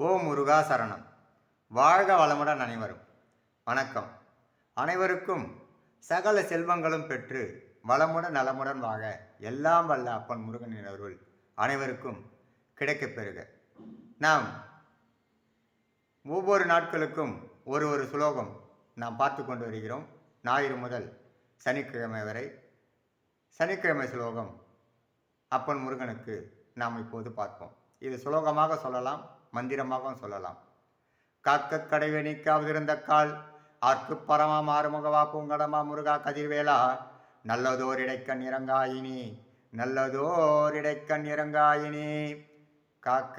ஓ முருகா சரணம். வாழ்க வளமுடன் அனைவரும். வணக்கம். அனைவருக்கும் சகல செல்வங்களும் பெற்று வளமுடன் நலமுடன் வாழ எல்லாம் வல்ல அப்பன் முருகனின் அருள் அனைவருக்கும் கிடைக்கப் பெறுக. நாம் ஒவ்வொரு நாட்களுக்கும் ஒரு ஒரு சுலோகம் நாம் பார்த்து கொண்டு வருகிறோம். ஞாயிறு முதல் சனிக்கிழமை வரை சனிக்கிழமை சுலோகம் அப்பன் முருகனுக்கு நாம் இப்போது பார்ப்போம். இது சுலோகமாக சொல்லலாம். மந்திரமாகவும் சொல்லலாம். காக்க கடைவெணிக்காவிருந்த கால் ஆர்க்கு பரமா மாறுமுகவா பூங்கடமா முருகா கதிர்வேலா? நல்லதோர் இடைக்கண் இறங்காயினி நல்லதோர் இடைக்கண் இறங்காயினி. காக்க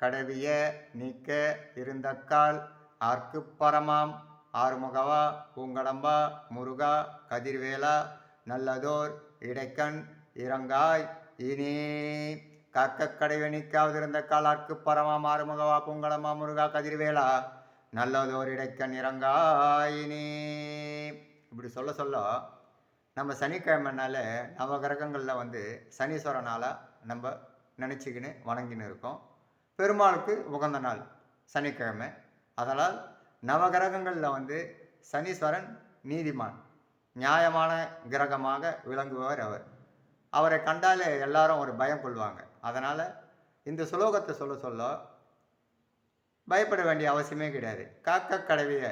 கடவிய நீக்க இருந்தக்கால் ஆர்க்கு பரமாம் ஆறுமுகவா பூங்கடம்பா முருகா கதிர்வேலா? நல்லதோர் இடைக்கண் இறங்காய் இனி காக்க கடைவெணிக்காவதிருந்த காலார்க்கு பரமா மாறுமுகவா பூங்கடமா முருகா கதிர்வேலா நல்லதோர் இடைக்கண் இறங்காய் இப்படி சொல்ல சொல்ல நம்ம சனிக்கிழமைனால நவகிரகங்களில் வந்து சனீஸ்வரனால நம்ம நினச்சிக்கின்னு வணங்கின்னு இருக்கோம். பெருமாளுக்கு உகந்த நாள் சனிக்கிழமை. அதனால் நவகிரகங்களில் வந்து சனீஸ்வரன் நீதிமான் நியாயமான கிரகமாக விளங்குபவர் அவர். அவரை கண்டாலே எல்லாரும் ஒரு பயம் கொள்வாங்க. அதனால் இந்த சுலோகத்தை சொல்ல சொல்ல பயப்பட வேண்டிய அவசியமே கிடையாது. காக்க கடவிய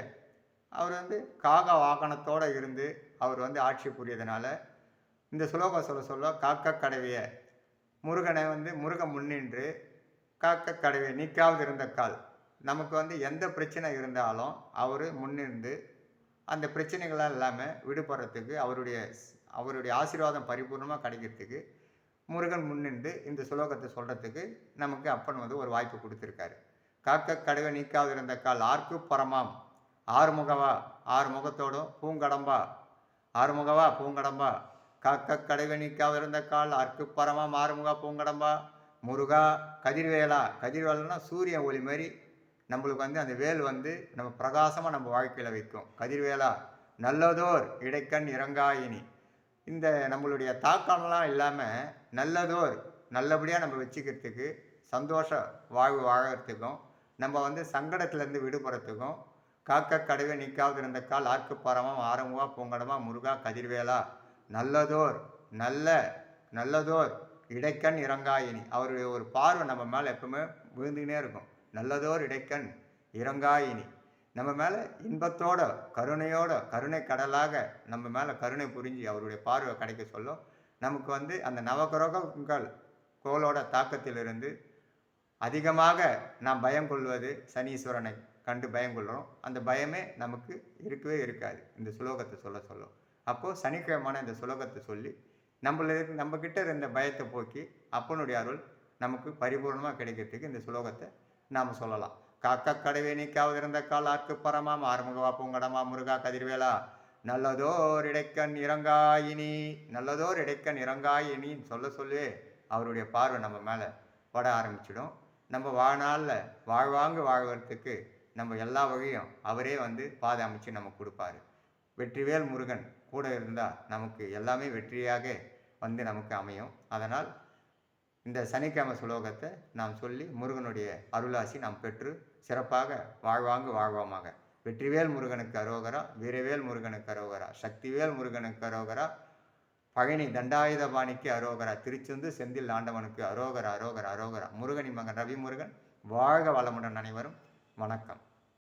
அவர் வந்து காக வாகனத்தோடு இருந்து அவர் வந்து ஆட்சி புரியதுனால இந்த சுலோகம் சொல்ல சொல்ல காக்க கடவிய முருகனை வந்து முருகன் முன்னின்று காக்க கடவிய நீக்காவது இருந்த கால். நமக்கு வந்து எந்த பிரச்சனை இருந்தாலும் அவர் முன்னிருந்து அந்த பிரச்சனைகள்லாம் இல்லாமல் விடுபடுறதுக்கு அவருடைய அவருடைய ஆசீர்வாதம் பரிபூர்ணமாக கிடைக்கிறதுக்கு முருகன் முன்னின்று இந்த சுலோகத்தை சொல்கிறதுக்கு நமக்கு அப்பன் வந்து ஒரு வாய்ப்பு கொடுத்துருக்காரு. காக்க கடுவை நீக்காது இருந்த கால் ஆர்க்கு பரமாம். ஆறுமுகவா ஆறு முகத்தோடும் பூங்கடம்பா. ஆறுமுகவா பூங்கடம்பா. காக்க கடவை நீக்காது இருந்த கால் ஆர்க்கு பரமாம். ஆறுமுகா பூங்கடம்பா. முருகா கதிர்வேலா. கதிர்வேலன்னா சூரிய ஒளி மாதிரி நம்மளுக்கு வந்து அந்த வேல் வந்து நம்ம பிரகாசமாக நம்ம வாழ்க்கையில் வைக்கும். கதிர்வேலா நல்லதோர் இடைக்கண் இறங்காயினி. இந்த நம்மளுடைய தாக்கம்லாம் இல்லாமல் நல்லதோர் நல்லபடியாக நம்ம வச்சுக்கிறதுக்கு சந்தோஷ வாழ்வு வாழறதுக்கும் நம்ம வந்து சங்கடத்துலேருந்து விடுபடுறதுக்கும் காக்க கடவை நிற்காவது இருந்த கால் ஆர்க்கு பரமம் ஆரம்பமாக பொங்கடமா முருகா கதிர்வேலா நல்லதோர் நல்ல நல்லதோர் இடைக்கண் இறங்காயினி. அவருடைய ஒரு பார்வை நம்ம மேலே எப்பவுமே விழுந்துக்கினே இருக்கும். நல்லதோர் இடைக்கண் இறங்காயினி நம்ம மேலே இன்பத்தோட கருணையோட கருணை கடலாக நம்ம மேலே கருணை புரிஞ்சு அவருடைய பார்வை கிடைக்க சொல்லும். நமக்கு வந்து அந்த நவகிரகங்கள் கோளோட தாக்கத்திலிருந்து அதிகமாக நாம் பயம் கொள்வது சனீஸ்வரனை கண்டு பயம் கொள்கிறோம் அந்த பயமே நமக்கு இருக்கவே இருக்காது. இந்த சுலோகத்தை சொல்ல சொல்லும். அப்போது சனிக்கிழமான இந்த சுலோகத்தை சொல்லி நம்மளுக்கு நம்மக்கிட்ட இருந்த பயத்தை போக்கி அப்பனுடைய அருள் நமக்கு பரிபூர்ணமாக கிடைக்கிறதுக்கு இந்த சுலோகத்தை நாம் சொல்லலாம். காக்க கடவே நீக்காவது இருந்த கால் ஆர்க்கு பரமாம் ஆறுமுகவா பூங்கடமா முருகா கதிர்வேலா. நல்லதோர் இடைக்கண் இறங்காயினி நல்லதோர் இடைக்கண் இறங்காயினின்னு சொல்ல சொல்லவே அவருடைய பார்வை நம்ம மேலே பட ஆரம்பிச்சிடும். நம்ம வாழ்நாளில் வாழ்வாங்கு வாழ்வதற்கு நம்ம எல்லா வகையும் அவரே வந்து பாதை அமைச்சு நமக்கு கொடுப்பாரு. வெற்றிவேல் முருகன் கூட இருந்தால் நமக்கு எல்லாமே வெற்றியாக வந்து நமக்கு அமையும். அதனால் இந்த சனிக்கிழமை சுலோகத்தை நாம் சொல்லி முருகனுடைய அருளாசி நாம் பெற்று சிறப்பாக வாழ்வாங்கு வாழ்வோமாக. வெற்றிவேல் முருகனுக்கு அரோகரா வீரவேல் முருகனுக்கு அரோகரா சக்திவேல் முருகனுக்கு அரோகரா பழனி தண்டாயுதபாணிக்கு அரோகரா திருச்செந்து செந்தில் ஆண்டவனுக்கு அரோகரா அரோகரா அரோகரா. முருகனின் மகன் ரவி முருகன் வாழ்க வளமுடன் அனைவரும். வணக்கம்.